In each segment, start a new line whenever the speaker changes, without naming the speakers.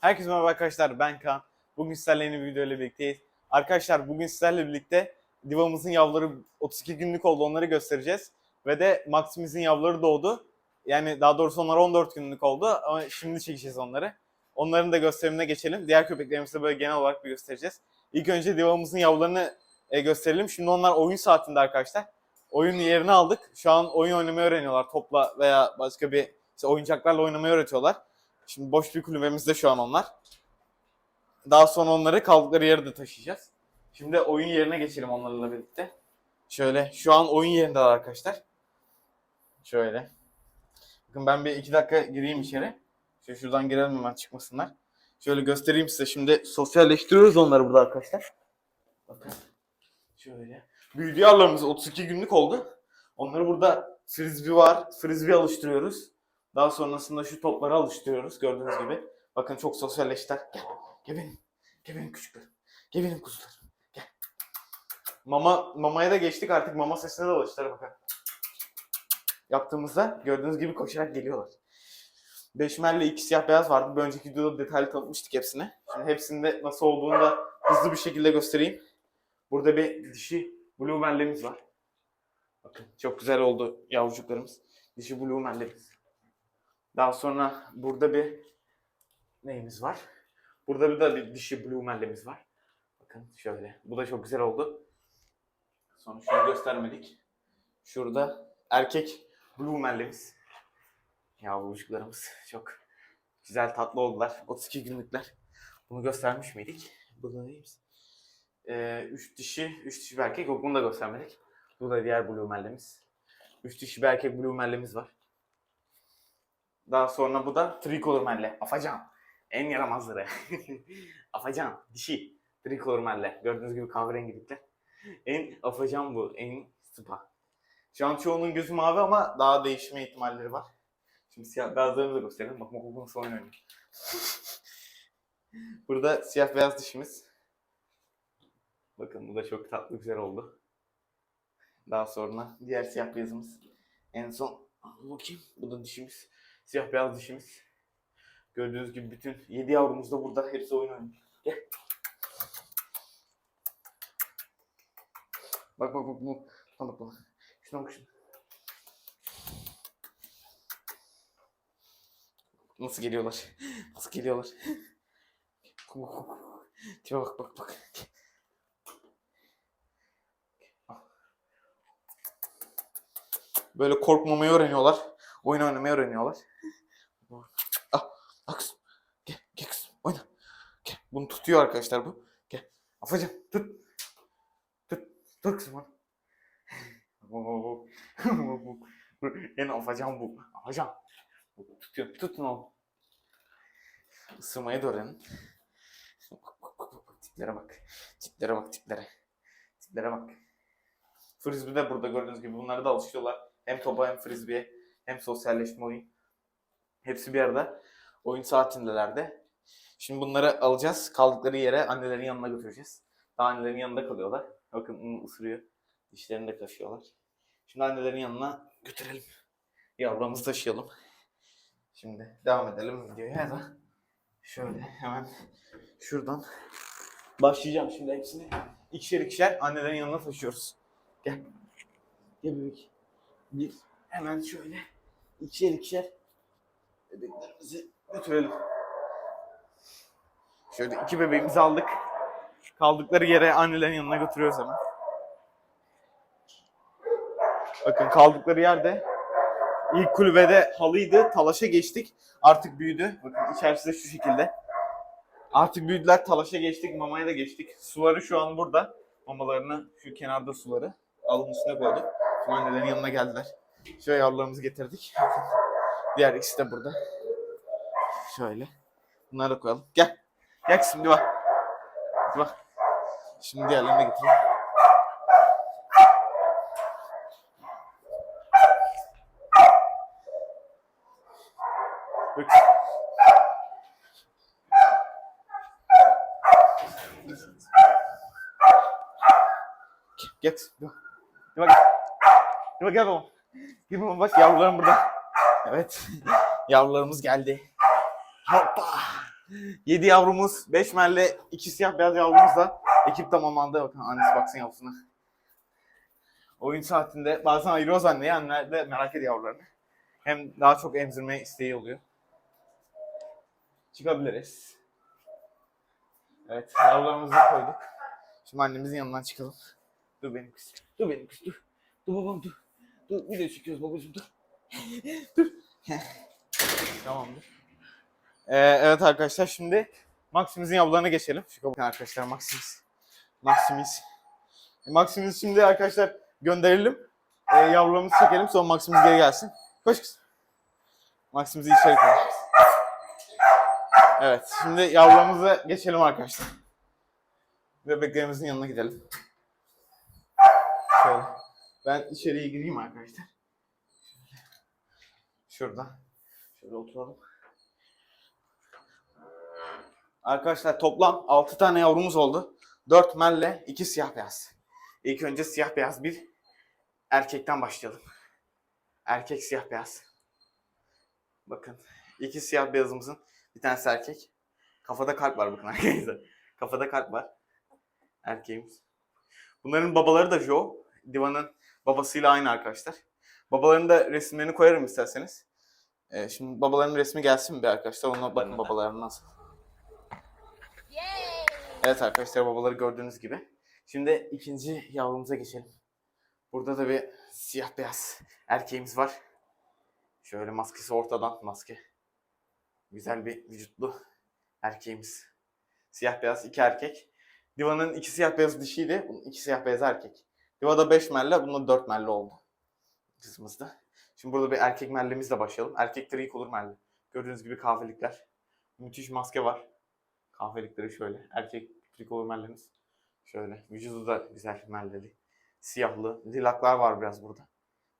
Herkese merhaba arkadaşlar ben Kaan. Bugün sizlerle yeni bir video ile birlikteyiz. Arkadaşlar bugün sizlerle birlikte Diva'mızın yavruları 32 günlük oldu onları göstereceğiz. Ve de Maximiz'in yavruları doğdu. Yani daha doğrusu onlar 14 günlük oldu ama şimdi çekeceğiz onları. Onların da gösterimine geçelim. Diğer köpeklerimizi böyle genel olarak bir göstereceğiz. İlk önce Diva'mızın yavrularını e, gösterelim. Şimdi onlar oyun saatinde arkadaşlar. Oyun yerini aldık. Şu an oyun oynamayı öğreniyorlar. Topla veya başka bir işte oyuncaklarla oynamayı öğretiyorlar. Şimdi boş bir kulübemizde şu an onlar. Daha sonra onları kaldıkları yere de taşıyacağız. Şimdi oyun yerine geçelim onlarla birlikte. Şöyle şu an oyun yerindeler arkadaşlar. Şöyle. Bakın ben bir iki dakika gireyim içeri. Şöyle şuradan girelim hemen çıkmasınlar. Şöyle göstereyim size. Şimdi sosyalleştiriyoruz onları burada arkadaşlar. Bakın. Şöyle. Büyüdü yavrularımız 32 günlük oldu. Onları burada frisbee var. Frisbee alıştırıyoruz. Daha sonrasında şu topları alıştırıyoruz gördüğünüz gibi. Bakın çok sosyalleştiler. Gel. Gel benim. Gel benim küçüklerim. Gel benim kuzularım. Gel. Mama, mamaya da geçtik artık mama sesine de alıştılar bakın. Yaptığımızda gördüğünüz gibi koşarak geliyorlar. Beşmerle iki siyah beyaz vardı. Bir önceki videoda detaylı tanıtmıştık hepsini. Şimdi hepsinde nasıl olduğunu da hızlı bir şekilde göstereyim. Burada bir dişi blue var. Bakın çok güzel oldu yavrucuklarımız. Dişi blue. Daha sonra burada bir neyimiz var? Burada bir de bir dişi blue mellemiz var. Bakın şöyle. Bu da çok güzel oldu. Sonra şunu göstermedik. Şurada erkek blue mellemiz. Yavrucuklarımız çok güzel tatlı oldular. 32 günlükler. Bunu göstermiş miydik? Değil misin? Ee, üç dişi, üç dişi bir erkek. Yok bunu da göstermedik. Bu da diğer blue mellemiz. Üç dişi bir erkek blue mellemiz var. Daha sonra bu da tricolor melle. Afacan. En yaramazları. afacan. Dişi. Tricolor melle. Gördüğünüz gibi kahverengilikler. En afacan bu. En sıpa. Şu an çoğunun gözü mavi ama daha değişme ihtimalleri var. Şimdi siyah beyazlarını da gösterelim. Bak nasıl oyun oynuyor. Burada siyah beyaz dişimiz. Bakın bu da çok tatlı güzel oldu. Daha sonra diğer siyah beyazımız. En son bakayım. Bu da dişimiz. Siyah beyaz dişimiz. Gördüğünüz gibi bütün 7 yavrumuz da burada. Hepsi oyun oynuyor. Gel. Bak bak bak bu. Bak bak. Şuna bak şuna. Nasıl geliyorlar? Nasıl geliyorlar? Tipe bak bak bak. Böyle korkmamayı öğreniyorlar. Oyun oynamayı öğreniyorlar. Ah, ah kızım. Gel, gel kızım. Oyna. Gel. Bunu tutuyor arkadaşlar bu. Gel. Afacan tut. Tut. Tut kızım en afacan bu. Afacan. Tutuyor. Tutun onu. Isırmayı da öğrenin. Bak bak bak. bak. Tiplere bak. Tiplere bak tiplere. Tiplere bak. Frisbee de burada gördüğünüz gibi bunları da alışıyorlar. Hem topa hem frisbee'ye hem sosyalleşme oyun. Hepsi bir arada. Oyun saatindeler de. Şimdi bunları alacağız. Kaldıkları yere annelerin yanına götüreceğiz. Daha annelerin yanında kalıyorlar. Bakın ısırıyor. Dişlerini de kaşıyorlar. Şimdi annelerin yanına götürelim. Yavrularımızı taşıyalım. Şimdi devam edelim videoya ya da şöyle hemen şuradan başlayacağım şimdi hepsini. İkişer ikişer annelerin yanına taşıyoruz. Gel. Gel bebek. Bir hemen şöyle ikişer ikişer bebeklerimizi götürelim. Şöyle iki bebeğimizi aldık. Kaldıkları yere annelerin yanına götürüyoruz hemen. Bakın kaldıkları yerde ilk kulübede halıydı. Talaşa geçtik. Artık büyüdü. Bakın içerisi de şu şekilde. Artık büyüdüler. Talaşa geçtik. Mamaya da geçtik. Suları şu an burada. Mamalarını şu kenarda suları. Alın üstüne koyduk. Annelerin yanına geldiler. Şöyle yavrularımızı getirdik. Diğer ikisi de burada. Şöyle. Bunları da koyalım. Gel. Gel bir bak. Bak. Şimdi diğerlerini de getireyim. Bak. Gel. Gel. Gel bak. Gel bak gel Gel baba bak yavrularım burada. Evet. Yavrularımız geldi. Hoppa. 7 yavrumuz, 5 melle, 2 siyah beyaz yavrumuzla ekip tamamlandı. Bakın annesi baksın yavrusuna. Oyun saatinde bazen ayırıyoruz anneyi. Anneler de merak ediyor yavrularını. Hem daha çok emzirme isteği oluyor. Çıkabiliriz. Evet, yavrularımızı koyduk. Şimdi annemizin yanından çıkalım. Dur benim kız. Dur benim kız dur. Dur babam dur. Dur video çekiyoruz babacığım dur. dur. Tamamdır. Ee, evet arkadaşlar şimdi Maximiz'in yavrularına geçelim. Şu kapı arkadaşlar Maximis. Maximis. E, Maximis şimdi arkadaşlar gönderelim. E, yavrularımızı çekelim sonra Maximiz geri gelsin. Koş kız. Maximiz'i içeri koyacağız. Evet şimdi yavrularımıza geçelim arkadaşlar. Bebeklerimizin yanına gidelim. Şöyle. Ben içeriye gireyim arkadaşlar. Şurada. Şöyle oturalım. Arkadaşlar toplam 6 tane yavrumuz oldu. 4 melle, 2 siyah beyaz. İlk önce siyah beyaz bir erkekten başlayalım. Erkek siyah beyaz. Bakın iki siyah beyazımızın bir tanesi erkek. Kafada kalp var bakın arkadaşlar. Kafada kalp var. Erkeğimiz. Bunların babaları da Joe. Diva'nın babasıyla aynı arkadaşlar. Babalarının da resimlerini koyarım isterseniz. Ee, şimdi babaların resmi gelsin mi bir arkadaşlar? Ona bakın babaları nasıl.
Yay!
Evet arkadaşlar babaları gördüğünüz gibi. Şimdi ikinci yavrumuza geçelim. Burada da bir siyah beyaz erkeğimiz var. Şöyle maskesi ortadan maske. Güzel bir vücutlu erkeğimiz. Siyah beyaz iki erkek. Diva'nın iki siyah beyaz dişiydi. Bunun iki siyah beyaz erkek. Diva'da 5 melle, bunda 4 melle oldu. Kızımızda. Şimdi burada bir erkek mellemizle başlayalım. Erkekleri ilk olur melle. Gördüğünüz gibi kahvelikler. Müthiş maske var. Kahvelikleri şöyle. Erkek trikolu mellemiz. Şöyle. Vücudu da güzel melleli. Siyahlı. Lilaklar var biraz burada.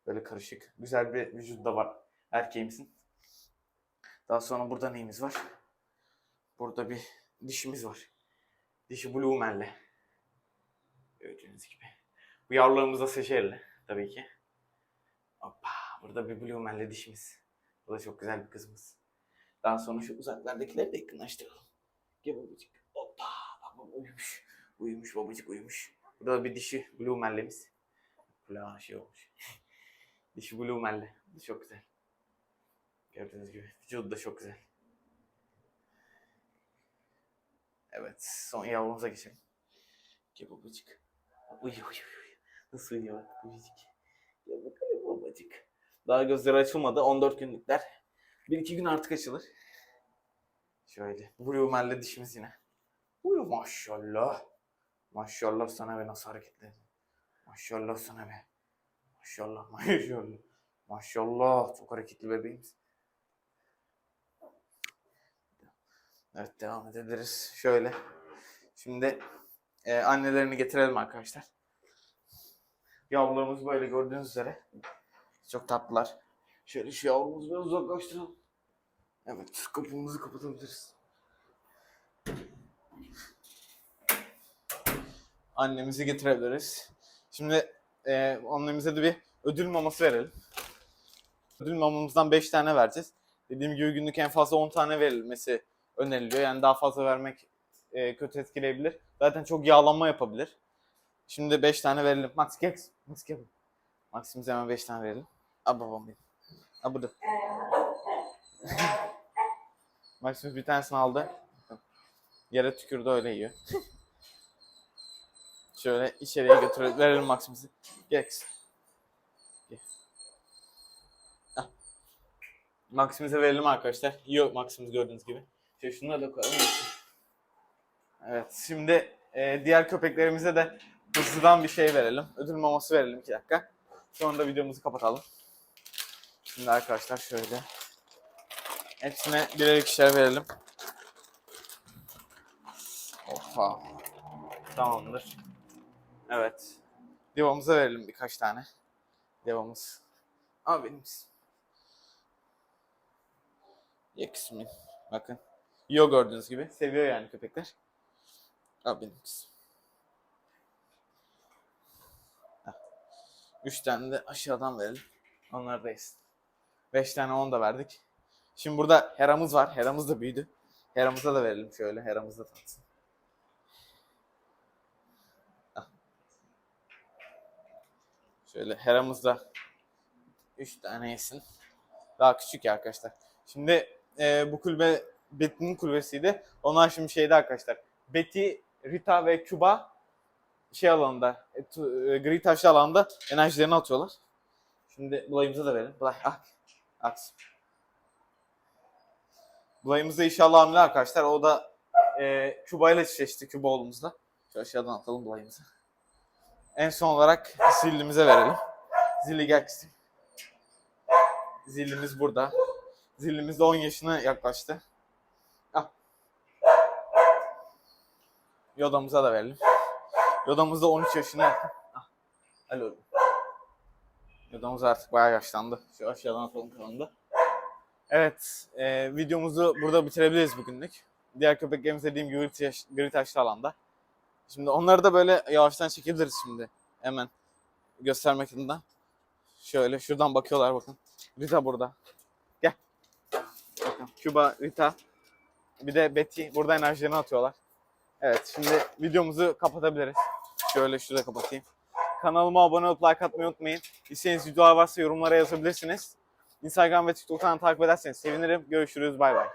Böyle karışık. Güzel bir vücudu da var erkeğimizin. Daha sonra burada neyimiz var? Burada bir dişimiz var. Dişi blue melle. Gördüğünüz gibi. Bu yavrularımız da seçerli tabii ki. Hoppa. Burada bir blue melle dişimiz. Bu da çok güzel bir kızımız. Daha sonra şu uzaklardakileri de yakınlaştıralım. Gel babacık. Hoppa. Bak uyumuş. Uyumuş babacık uyumuş. Burada da bir dişi blue mellemiz. Kulağı şey olmuş. dişi blue melle. Bu çok güzel. Gördüğünüz gibi. Vücudu da çok güzel. Evet. Son yavrumuza geçelim. Gel babacık. Uyu uyu uyu. Nasıl uyuyor bak. Gel bakalım babacık. Daha gözleri açılmadı. 14 günlükler. Bir iki gün artık açılır. Şöyle. Blue dişimiz yine. Uyu maşallah. Maşallah sana be nasıl hareketler. Maşallah sana be. Maşallah maşallah. Maşallah çok hareketli bebeğimiz. Evet devam edebiliriz. Şöyle. Şimdi e, annelerini getirelim arkadaşlar. Yavrularımız böyle gördüğünüz üzere. Çok tatlılar. Şöyle şu yavrumuzu biraz uzaklaştıralım. Evet kapımızı kapatabiliriz. Annemizi getirebiliriz. Şimdi e, annemize de bir ödül maması verelim. Ödül mamamızdan 5 tane vereceğiz. Dediğim gibi günlük en fazla 10 tane verilmesi öneriliyor. Yani daha fazla vermek e, kötü etkileyebilir. Zaten çok yağlanma yapabilir. Şimdi 5 tane verelim. Max gel. Max gel. Maximize hemen 5 tane verelim. Al babam benim. Al burada. Maximus bir tanesini aldı. Yere tükürdü öyle yiyor. Şöyle içeriye götürelim. Verelim Maximus'u. Gel. Al. Maximus'e verelim arkadaşlar. Yiyor Maximus gördüğünüz gibi. Şöyle şunları da koyalım. Evet şimdi e, diğer köpeklerimize de hızlıdan bir şey verelim. Ödül maması verelim 2 dakika. Sonra da videomuzu kapatalım. Şimdi arkadaşlar şöyle. Hepsine birer ikişer verelim. Hoppa. Tamamdır. Evet. Devamıza verelim birkaç tane. Devamız. Ama benim Ye kısmı. Bakın. Yiyor gördüğünüz gibi. Seviyor yani köpekler. Al 3 tane de aşağıdan verelim. onlar da Onlardayız. 5 tane 10 da verdik. Şimdi burada Hera'mız var. Hera'mız da büyüdü. Hera'mıza da verelim şöyle. Hera'mız da tatsın. Ah. Şöyle Hera'mızda 3 tane yesin. Daha küçük ya arkadaşlar. Şimdi e, bu kulübe Betty'nin kulübesiydi. Onlar şimdi şeyde arkadaşlar. Betty, Rita ve Cuba şey alanında, e, e, gri taşlı alanda enerjilerini atıyorlar. Şimdi bulayımıza da verelim. Bulay, ak. Aksın. Bulayımız inşallah hamile arkadaşlar. O da e, Küba ile çiftleşti Küba oğlumuzla. Şu aşağıdan atalım bulayımızı. En son olarak zillimize verelim. Zilli gel. Zillimiz burada. Zillimiz de 10 yaşına yaklaştı. Al. Yodamıza da verelim. Yodamız da 13 yaşına yakın. Al. Al oğlum. Yodamız artık bayağı yaşlandı. Şu aşağıdan atalım kanalında. Evet, e, videomuzu burada bitirebiliriz bugünlük. Diğer köpeklerimiz dediğim gibi gri, gri taşlı alanda. Şimdi onları da böyle yavaştan çekebiliriz şimdi. Hemen göstermek adına. Şöyle şuradan bakıyorlar bakın. Rita burada. Gel. Bakın Cuba, Rita. Bir de Betty. Burada enerjilerini atıyorlar. Evet şimdi videomuzu kapatabiliriz. Şöyle şurada kapatayım. Kanalıma abone olup like atmayı unutmayın. İstediğiniz videolar varsa yorumlara yazabilirsiniz. Instagram ve TikTok'tan takip ederseniz sevinirim. Görüşürüz. Bay bay.